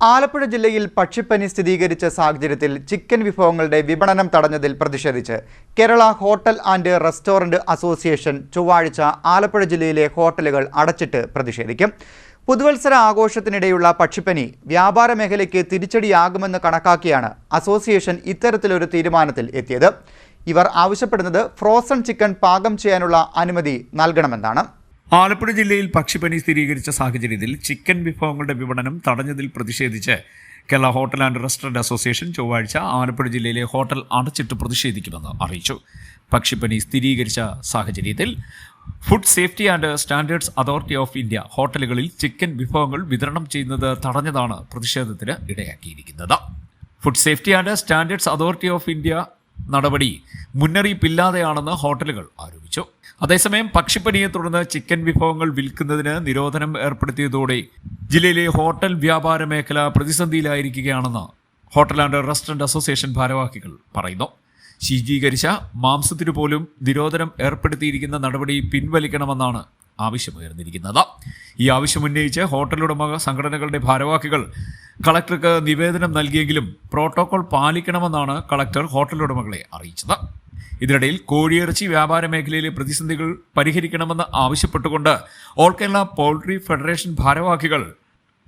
ആലപ്പുഴ ജില്ലയിൽ പക്ഷിപ്പനി സ്ഥിരീകരിച്ച സാഹചര്യത്തിൽ ചിക്കൻ വിഭവങ്ങളുടെ വിപണനം തടഞ്ഞതിൽ പ്രതിഷേധിച്ച് Kerala hotel and restaurant association ചൊവ്വാഴ്ച ആലപ്പുഴ ജില്ലയിലെ ഹോട്ടലുകൾ അടച്ചിട്ട് പ്രതിഷേധിക്കും. പുതുവത്സര ആഘോഷത്തിനിടെയുള്ള പക്ഷിപ്പനി വ്യാപാര മേഖലയ്ക്ക് തിരിച്ചടിയാകുമെന്ന് കണക്കാക്കിയാണ് അസോസിയേഷൻ ഇത്തരത്തിലൊരു തീരുമാനത്തിൽ എത്തിയത്. ഇവർ ആവശ്യപ്പെടുന്നത് ഫ്രോസൺ ചിക്കൻ പാകം ചെയ്യാനുള്ള അനുമതി നൽകണമെന്നാണ്. ആലപ്പുഴ ജില്ലയിൽ പക്ഷിപ്പനി സ്ഥിരീകരിച്ച സാഹചര്യത്തിൽ ചിക്കൻ വിഭവങ്ങളുടെ വിപണനം തടഞ്ഞതിൽ പ്രതിഷേധിച്ച് Kerala hotel and restaurant association ചൊവ്വാഴ്ച ആലപ്പുഴ ജില്ലയിലെ ഹോട്ടൽ അടച്ചിട്ട് പ്രതിഷേധിക്കുമെന്ന് അറിയിച്ചു. പക്ഷിപ്പനി സ്ഥിരീകരിച്ച സാഹചര്യത്തിൽ food safety and standards authority of India ഹോട്ടലുകളിൽ ചിക്കൻ വിഭവങ്ങൾ വിതരണം ചെയ്യുന്നത് തടഞ്ഞതാണ് പ്രതിഷേധത്തിന് ഇടയാക്കിയിരിക്കുന്നത്. Food safety and standards authority of India നടപടി മുന്നറിയിപ്പില്ലാതെയാണെന്ന് ഹോട്ടലുകൾ ആരോപിച്ചു. അതേസമയം പക്ഷിപ്പനിയെ തുടർന്ന് ചിക്കൻ വിഭവങ്ങൾ വിൽക്കുന്നതിന് നിരോധനം ഏർപ്പെടുത്തിയതോടെ ജില്ലയിലെ ഹോട്ടൽ വ്യാപാര മേഖല പ്രതിസന്ധിയിലായിരിക്കുകയാണെന്ന് ഹോട്ടൽ ആൻഡ് റെസ്റ്റോറന്റ് അസോസിയേഷൻ ഭാരവാഹികൾ പറയുന്നു. ശീതീകരിച്ച മാംസത്തിനു പോലും നിരോധനം ഏർപ്പെടുത്തിയിരിക്കുന്ന നടപടി പിൻവലിക്കണമെന്നാണ് ആവശ്യമുയർന്നിരിക്കുന്നത്. ഈ ആവശ്യം ഉന്നയിച്ച് ഹോട്ടൽ ഉടമ സംഘടനകളുടെ ഭാരവാഹികൾ കളക്ടർക്ക് നിവേദനം നൽകിയെങ്കിലും പ്രോട്ടോകോൾ പാലിക്കണമെന്നാണ് കളക്ടർ ഹോട്ടൽ ഉടമകളെ അറിയിച്ചത്. ഇതിനിടയിൽ കോഴിയിറച്ചി വ്യാപാര മേഖലയിലെ പ്രതിസന്ധികൾ പരിഹരിക്കണമെന്ന് ആവശ്യപ്പെട്ടുകൊണ്ട് ഓൾ കേരള പോൾട്രി ഫെഡറേഷൻ ഭാരവാഹികൾ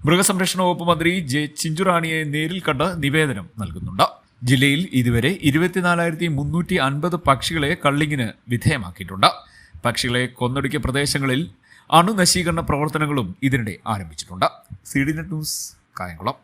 മൃഗസംരക്ഷണ വകുപ്പ് മന്ത്രി ജെ ചിഞ്ചുറാണിയെ നേരിൽ കണ്ട് നിവേദനം നൽകുന്നുണ്ട്. ജില്ലയിൽ ഇതുവരെ ഇരുപത്തിനാലായിരത്തി മുന്നൂറ്റി അൻപത് പക്ഷികളെ കള്ളിങ്ങിന് വിധേയമാക്കിയിട്ടുണ്ട്. പക്ഷികളെ കൊന്നൊടുക്കിയ പ്രദേശങ്ങളിൽ അണുനശീകരണ പ്രവർത്തനങ്ങളും ഇതിനിടെ ആരംഭിച്ചിട്ടുണ്ട്. C D net news Kayamkulam.